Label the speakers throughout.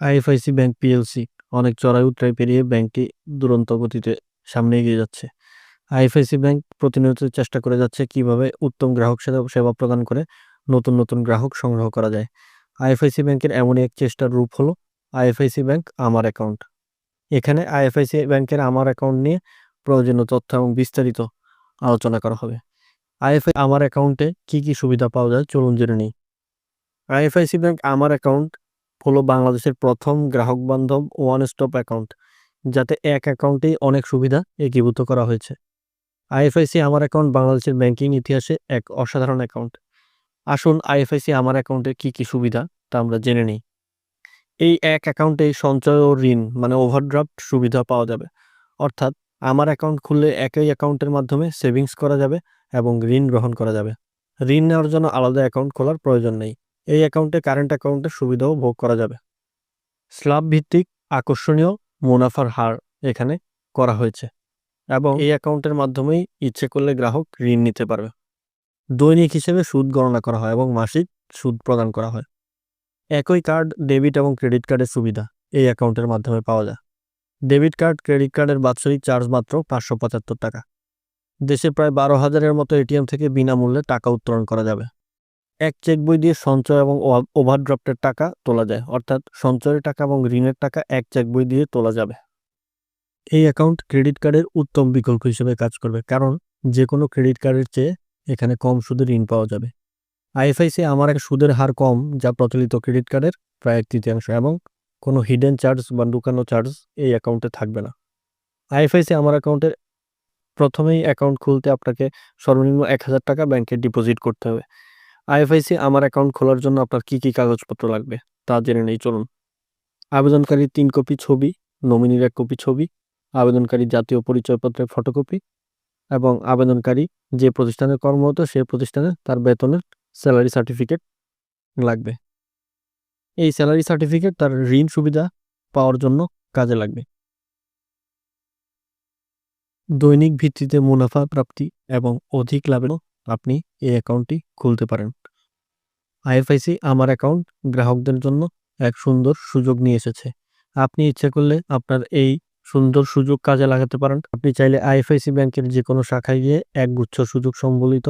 Speaker 1: IFIC bank PLC অনেক চড়াই উতরাই পেরিয়ে ব্যাংকটি দুরন্ত গতিতে সামনে এগিয়ে যাচ্ছে। আইএফআইসি ব্যাংক প্রতিনিয়ত চেষ্টা করে যাচ্ছে কীভাবে উত্তম গ্রাহক সেবা প্রদান করে নতুন নতুন গ্রাহক সংগ্রহ করা যায়। আইএফআইসি ব্যাংকের এমনই এক চেষ্টার রূপ হলো আইএফআইসি ব্যাংক আমার অ্যাকাউন্ট। এখানে আইএফআইসি ব্যাংকের আমার অ্যাকাউন্ট নিয়ে প্রয়োজনীয় তথ্য এবং বিস্তারিত আলোচনা করা হবে। আইএফআই আমার অ্যাকাউন্টে কি কি সুবিধা পাওয়া যায় চলুন জেনে নিই। আইএফআইসি ব্যাংক আমার অ্যাকাউন্ট হলো বাংলাদেশের প্রথম গ্রাহক বান্ধব ওয়ান স্টপ অ্যাকাউন্ট, যাতে এক অ্যাকাউন্টেই অনেক সুবিধা একীভূত করা হয়েছে। আইএফআইসি আমার অ্যাকাউন্ট, বাংলাদেশের ব্যাংকিং ইতিহাসে এক অসাধারণ অ্যাকাউন্ট। আসুন আইএফআইসি আমার অ্যাকাউন্টে কি কি সুবিধা তা আমরা জেনে নিই। এই এক অ্যাকাউন্টে সঞ্চয় ও ঋণ মানে ওভারড্রাফট সুবিধা পাওয়া যাবে। অর্থাৎ আমার অ্যাকাউন্ট খুললে একই অ্যাকাউন্টের মাধ্যমে সেভিংস করা যাবে এবং ঋণ গ্রহণ করা যাবে। ঋণ নেওয়ার জন্য আলাদা অ্যাকাউন্ট খোলার প্রয়োজন নেই। এই অ্যাকাউন্টে কারেন্ট অ্যাকাউন্টের সুবিধাও ভোগ করা যাবে। স্ল্যাব ভিত্তিক আকর্ষণীয় মুনাফার হার এখানে করা হয়েছে এবং এই অ্যাকাউন্টের মাধ্যমেই ইচ্ছে করলে গ্রাহক ঋণ নিতে পারবে। দৈনিক হিসেবে সুদ গণনা করা হয় এবং মাসিক সুদ প্রদান করা হয়। একই কার্ড ডেবিট এবং ক্রেডিট কার্ডের সুবিধা এই অ্যাকাউন্টের মাধ্যমে পাওয়া যায়। ডেবিট কার্ড ক্রেডিট কার্ডের বাৎসরিক চার্জ মাত্র পাঁচশো পঁচাত্তর টাকা। দেশে প্রায় বারো হাজারের মতো এটিএম থেকে বিনামূল্যে টাকা উত্তোলন করা যাবে। এক চেক বই দিয়ে সঞ্চয় এবং ওভারড্রাফটের টাকা তোলা যায়। অর্থাৎ সঞ্চয়ের টাকা এবং ঋণের টাকা এক চেক বই দিয়ে তোলা যাবে। এই অ্যাকাউন্ট ক্রেডিট কার্ডের উত্তম বিকল্প হিসেবে কাজ করবে। কারণ যে কোনো ক্রেডিট কার্ডের চেয়ে এখানে কম সুদে ঋণ পাওয়া যাবে। আইএফআইসি আমার এক সুদের হার কম, যা প্রচলিত ক্রেডিট কার্ডের প্রায় এক তৃতীয়াংশ এবং কোনো হিডেন চার্জ বা লুকানো চার্জ এই অ্যাকাউন্টে থাকবে না। আইএফআইসি আমার অ্যাকাউন্টের প্রথমেই অ্যাকাউন্ট খুলতে আপনাকে সর্বনিম্ন এক হাজার টাকা ব্যাংকে ডিপোজিট করতে হবে। আইএফআইসি আমার অ্যাকাউন্ট খোলার জন্য আপনার কি কি কাগজপত্র লাগবে তা জেনে নেই, চলুন। আবেদনকারীর তিন কপি ছবি, নমিনির এক কপি ছবি, আবেদনকারী জাতীয় পরিচয়পত্রের ফটোকপি এবং আবেদনকারী যে প্রতিষ্ঠানে কর্মরত সেই প্রতিষ্ঠানে তার বেতনের স্যালারি সার্টিফিকেট লাগবে। এই স্যালারি সার্টিফিকেট তার ঋণ সুবিধা পাওয়ার জন্য কাজে লাগবে। দৈনিক ভিত্তিতে মুনাফা প্রাপ্তি এবং অধিক লাভের আপনি এই অ্যাকাউন্টটি খুলতে পারেন। আইএফআইসি আমার অ্যাকাউন্ট গ্রাহকদের জন্য এক সুন্দর সুযোগ নিয়ে এসেছে। আপনি ইচ্ছে করলে আপনার এই সুন্দর সুযোগ কাজে লাগাতে পারেন। আপনি চাইলে আইএফআইসি ব্যাংকের যে কোনো শাখায় গিয়ে এক গুচ্ছ সুযোগ সম্বলিত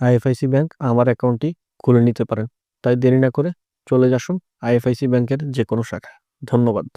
Speaker 1: আইএফআইসি ব্যাংক আমার অ্যাকাউন্টটি খুলে নিতে পারেন। তাই দেরি না করে চলে আসুন আইএফআইসি ব্যাংকের যে কোনো শাখা ধন্যবাদ।